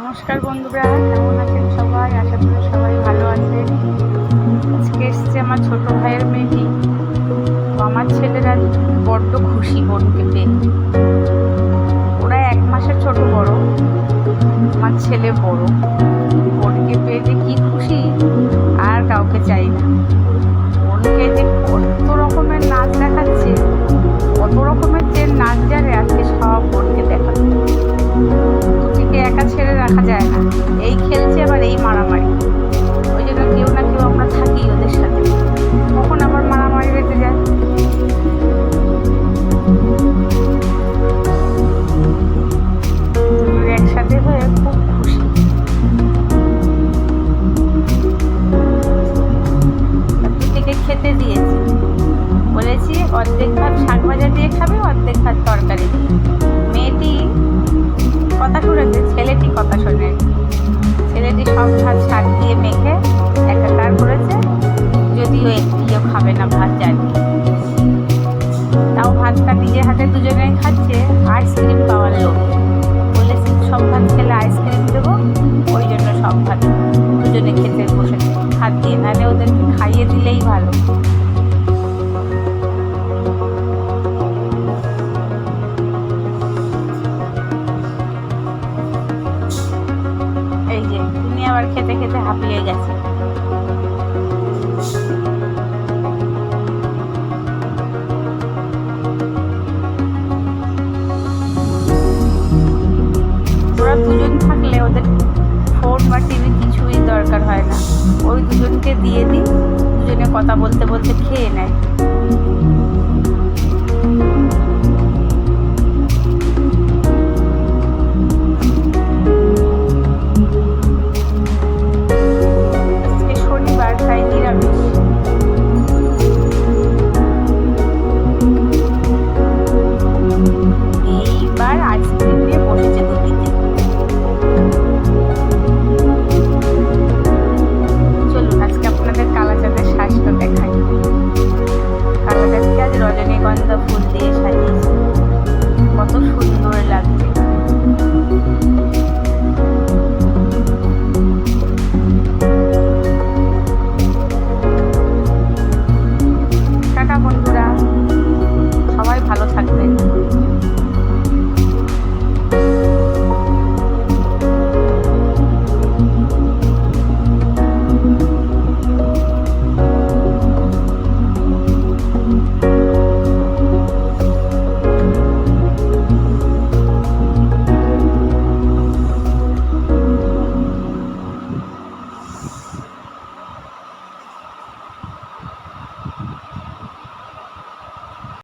নমস্কার বন্ধুরা, কেমন আছেন সবাই? আশা করি সবাই ভালো আছেন। আজকে এসছে আমার ছোট ভাইয়ের মেয়েটি। আমার ছেলেরা বড্ড খুশি বোনকে পেয়ে ওরা এক মাসের ছোট বড়, আমার ছেলে বড়। বোনকে রাখা যায় না। এই খেলছে আবার এই মারামারি। ওই জন্য কেউ না কেউ আমরা থাকি ওদের সাথে। কখন আবার মারামারি বেঁধে যায়? একসাথে হয়ে খুব খুশি। দুটিকে খেতে দিয়েছি। বলেছি, অর্ধেক ভাত শাক ভাজা দিয়ে খাবে, অর্ধেক ভাত তরকারি দিয়ে। মেয়েটি কথা শুনেছে ছেলেটি কথা শোনে। ছেলেটি ভাত শাক দিয়ে মেখে একটা একাকার করেছে? যদিও একটিও খাবে না ভাত জানি। তাও ভাতটা নিজের হাতে দুজনে খাচ্ছে আইসক্রিম পাওয়ার লোক বলেছি সব ভাত খেলে আইসক্রিম দেবো? ওই জন্য সব ভাত দুজনে খেতে বসেছে। ভাত দিয়ে নাহলে ওদেরকে খাইয়ে দিলেই ভালো। আবার খেতে খেতে হাঁপিয়ে গেছে। ওরা দুজন থাকলে ওদের ফোন বা টিভি কিছুই দরকার হয় না। ওই দুজনকে দিয়ে দিই। দুজনে কথা বলতে বলতে খেয়ে নেয়।